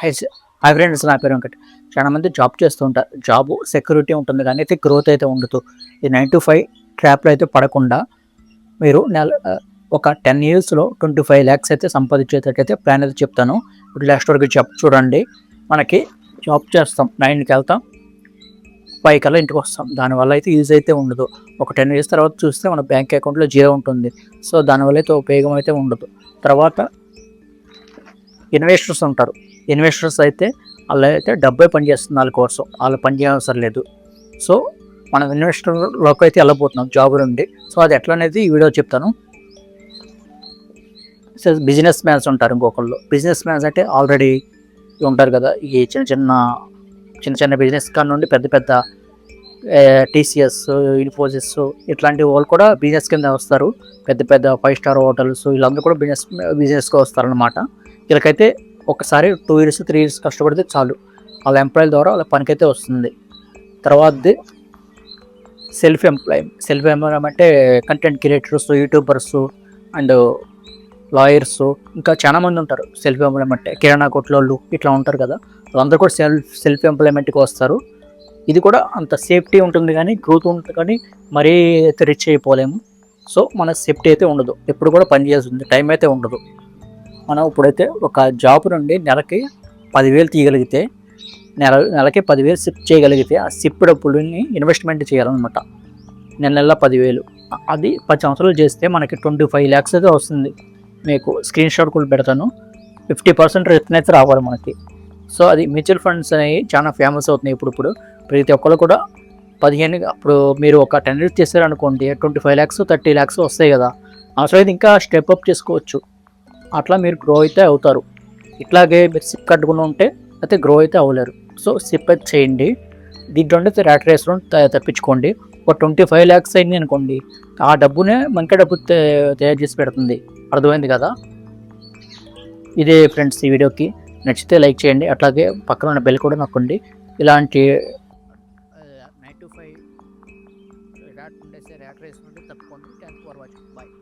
High hi friends నా పేరు వెంకట్. చాలా మంది జాబ్ చేస్తూ ఉంటారు. జాబ్ సెక్యూరిటీ ఉంటుంది కానీ అయితే గ్రోత్ అయితే ఉండదు. ఈ నైన్ టు ఫైవ్ ట్రాప్లో అయితే పడకుండా మీరు నెల ఒక టెన్ ఇయర్స్లో ట్వంటీ ఫైవ్ ల్యాక్స్ అయితే సంపాదించేటట్టయితే ప్లాన్ అయితే చెప్తాను. ఇప్పుడు లాస్ట్ వరకు జాబ్ చూడండి. మనకి జాబ్ చేస్తాం. నైన్కి వెళ్తాం. ఫైవ్ కల్లా ఇంటికి వస్తాం. దానివల్ల అయితే యూజ్ అయితే ఉండదు. ఒక టెన్ ఇయర్స్ తర్వాత చూస్తే మన బ్యాంక్ అకౌంట్లో జీరో ఉంటుంది. సో దానివల్ల అయితే ఉపయోగం అయితే ఉండదు. తర్వాత ఇన్వెస్టర్స్ ఉంటారు. ఇన్వెస్టర్స్ అయితే వాళ్ళు అయితే డబ్బే పనిచేస్తుంది వాళ్ళ కోసం. వాళ్ళు పనిచేయవసరం లేదు. సో మనం ఇన్వెస్టర్లోకి అయితే వెళ్ళబోతున్నాం జాబ్ నుండి. సో అది ఎట్లా అనేది ఈ వీడియో చెప్తాను. సో బిజినెస్ మ్యాన్స్ ఉంటారు ఇంకొకళ్ళు. బిజినెస్ మ్యాన్స్ అంటే ఆల్రెడీ ఉంటారు కదా. ఈ చిన్న చిన్న చిన్న చిన్న బిజినెస్ కాడ నుండి పెద్ద పెద్ద టీసీఎస్ ఇన్ఫోసిస్ ఇట్లాంటి వాళ్ళు కూడా బిజినెస్ కింద వస్తారు. పెద్ద పెద్ద ఫైవ్ స్టార్ హోటల్స్ వీళ్ళందరూ కూడా బిజినెస్ బిజినెస్కి వస్తారనమాట వీళ్ళకైతే ఒకసారి టూ ఇయర్స్ త్రీ ఇయర్స్ కష్టపడితే చాలు. వాళ్ళ ఎంప్లాయీల ద్వారా వాళ్ళ పనికైతే వస్తుంది. తర్వాతది సెల్ఫ్ ఎంప్లాయ్ సెల్ఫ్ ఎంప్లాయ్ అంటే content creators YouTubers and lawyers ఇంకా చాలా మంది ఉంటారు. సెల్ఫ్ ఎంప్లాయ్మెంట్ కిరాణా కొట్లోళ్ళు ఇట్లా ఉంటారు కదా. వాళ్ళందరూ కూడా సెల్ఫ్ సెల్ఫ్ ఎంప్లాయ్మెంట్కి వస్తారు. ఇది కూడా అంత సేఫ్టీ ఉంటుంది కానీ గ్రోత్ ఉంటుంది కానీ మరీ అయితే రిచ్ అయిపోలేము. సో మన సేఫ్టీ అయితే ఉండదు. ఎప్పుడు కూడా పని చేస్తుంది టైం అయితే ఉండదు. మనం ఇప్పుడైతే ఒక జాబ్ నుండి నెలకి పదివేలు తీయగలిగితే నెల నెలకి పదివేలు సిప్ చేయగలిగితే ఆ సిప్ డబ్బుల్ని ఇన్వెస్ట్మెంట్ చేయాలన్నమాట. నెల నెల పదివేలు. అది పది సంవత్సరాలు చేస్తే మనకి ట్వంటీ ఫైవ్ ల్యాక్స్ అయితే వస్తుంది. మీకు స్క్రీన్ షాట్ కూడా పెడతాను. ఫిఫ్టీ పర్సెంట్ రిటర్న్ అయితే రావాలి మనకి. సో అది మ్యూచువల్ ఫండ్స్ అనేవి చాలా ఫేమస్ అవుతున్నాయి ఇప్పుడు ఇప్పుడు. ప్రతి ఒక్కరు కూడా పదిహేను అప్పుడు మీరు ఒక టెన్ ఇయర్స్ చేశారనుకోండి twenty five lakhs thirty lakhs వస్తాయి కదా. అవసరమైతే ఇంకా స్టెప్ అప్ చేసుకోవచ్చు. అట్లా మీరు గ్రో అయితే అవుతారు ఇట్లాగే మీరు సిప్ కట్టుకుని ఉంటే అయితే గ్రో అయితే అవ్వలేరు సో సిప్ అయితే చేయండి దీంట్లో అయితే ర్యాట్ రేస్లో తప్పించుకోండి ఒక ట్వంటీ ఫైవ్ ల్యాక్స్ అయింది అనుకోండి ఆ డబ్బునే మనకే డబ్బు తయారు చేసి పెడుతుంది అర్థమైంది కదా ఇదే ఫ్రెండ్స్ ఈ వీడియోకి నచ్చితే లైక్ చేయండి అట్లాగే పక్కన ఉన్న బెల్ కూడా నొక్కండి ఇలాంటి నైన్ టు ఫైవ్ ర్యాట్ ఉండేసే ర్యాట్ రేస్ నుండి తప్పుకోండి థ్యాంక్ ఫర్ వాచింగ్ బాయ్